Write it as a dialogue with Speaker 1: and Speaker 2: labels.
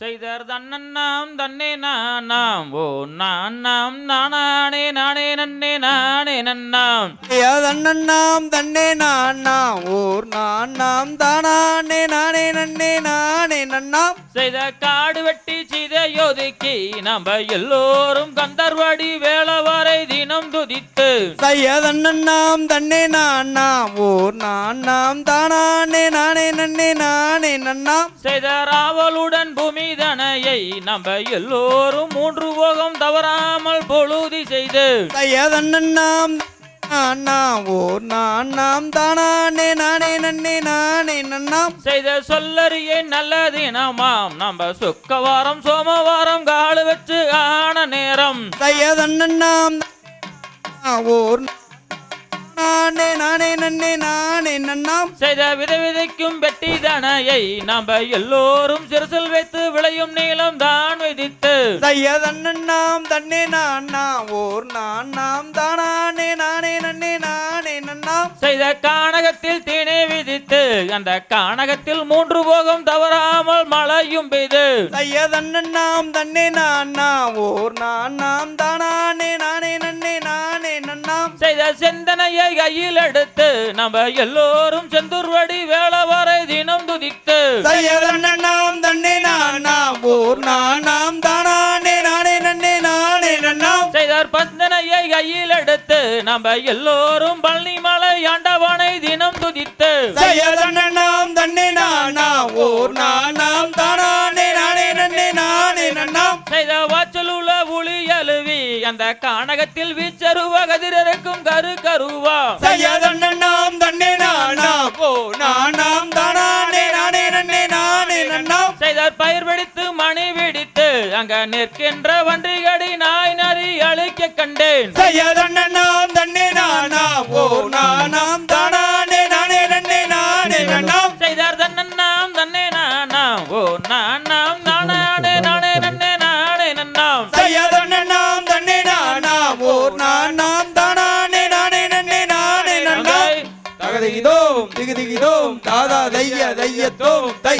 Speaker 1: செய்தார் தன்னண்ணாம் தன்னே நானாம் ஓ நானாம் நானே நானே நன்னே நானே நன்னாம்
Speaker 2: தன்னண்ணாம் தன்னே நானாம் ஓர் நானாம் தானானே நானே நன்னே நானே நன்னாம்
Speaker 1: செய்த காடு வெட்டி சீதையோதிக்கு நம்ம எல்லோரும் கந்தர்வடி வேளவரை தினம் துதித்து
Speaker 2: செய்யதண்ணாம் தன்னே நானாம் ஓர் நானாம் தானானே நானே நன்னே நானே நன்னாம்.
Speaker 1: செய்த ராவலுடன் பூமி தனையை நம்ம எல்லோரும் மூன்று போகம் தவறாமல் பொழுதி செய்து.
Speaker 2: செய்யதண்ணாம் நானாம் ஓர் நானாம் தானானே நானே நன்னே நானே நன்னாம்.
Speaker 1: செய்த சொல்லறியே நல்ல தினமாம் நம்ம சுக்கவாரம் சோமவாரம் காலு வச்சு ஆன நேரம்.
Speaker 2: செய்யதண்ணாம் ஓர் நானே நானே நன்னே நானே நன்னாம்.
Speaker 1: செய்த விதை விதைக்கும் வெட்டி தனையை நம்ம எல்லோரும் சிறுசில் வைத்து விளையும் நீளம் தான் விதித்து.
Speaker 2: செய்யதண்ணாம் தன்னே நானாம் ஓர் நானாம் தானானே நானே நன்னே நானே நன்னாம்.
Speaker 1: செய்த கானகத்தில் தீனே விதித்து அந்த கானகத்தில் மூன்று போகம் தவறாமல் மழையும் பெய்து.
Speaker 2: செய்யதண்ணாம் தன்னே நானாம் ஓர் நானாம் தானானே
Speaker 1: செந்தனையை கையில் எடுத்து நம்ம எல்லோரும் செந்தூர்வடி வேளவரை தினம் துதித்து
Speaker 2: செய்யதண்ணாம் தன்னே நானாம் ஓர் நானாம் தானானே நானே நன்னே நானே நன்னாம்.
Speaker 1: செய்தார் பந்தனையை கையில் எடுத்து நம்ம எல்லோரும் பழனி மலை ஆண்டவனை தினம் துதித்து
Speaker 2: செய்யதண்ணாம் தன்னே நானாம் ஓர் நானாம் தானானே நானே நன்னே நானே நன்னாம்.
Speaker 1: செய்த அந்த கானகத்தில் வீச்சருவ கதிரக்கும் கரு கருவா.
Speaker 2: செய்யதண்ணாம் தன்னே நானாம் ஓர் நானாம் தானானே நானே நன்னே நானே நன்னாம்
Speaker 1: செய்தார் பயிர் வெடித்து மணி வெடித்து அங்க நிற்கின்ற வண்டிகடி நாய் நரி அழிக்க கண்டேன்.
Speaker 2: செய்யதண்ணாம் தன்னே நானாம் ஓர் நானாம் தானானே நானே நன்னே நானே நன்னாம்
Speaker 1: செய்தார் தன்னண்ணாம் தன்னே நானாம் ஓ நானாம் நானே நானே நன்னே நானே நன்னாம்
Speaker 2: செய்யதண்ணாம் நானே தாதா தைய தையத்தோம் தை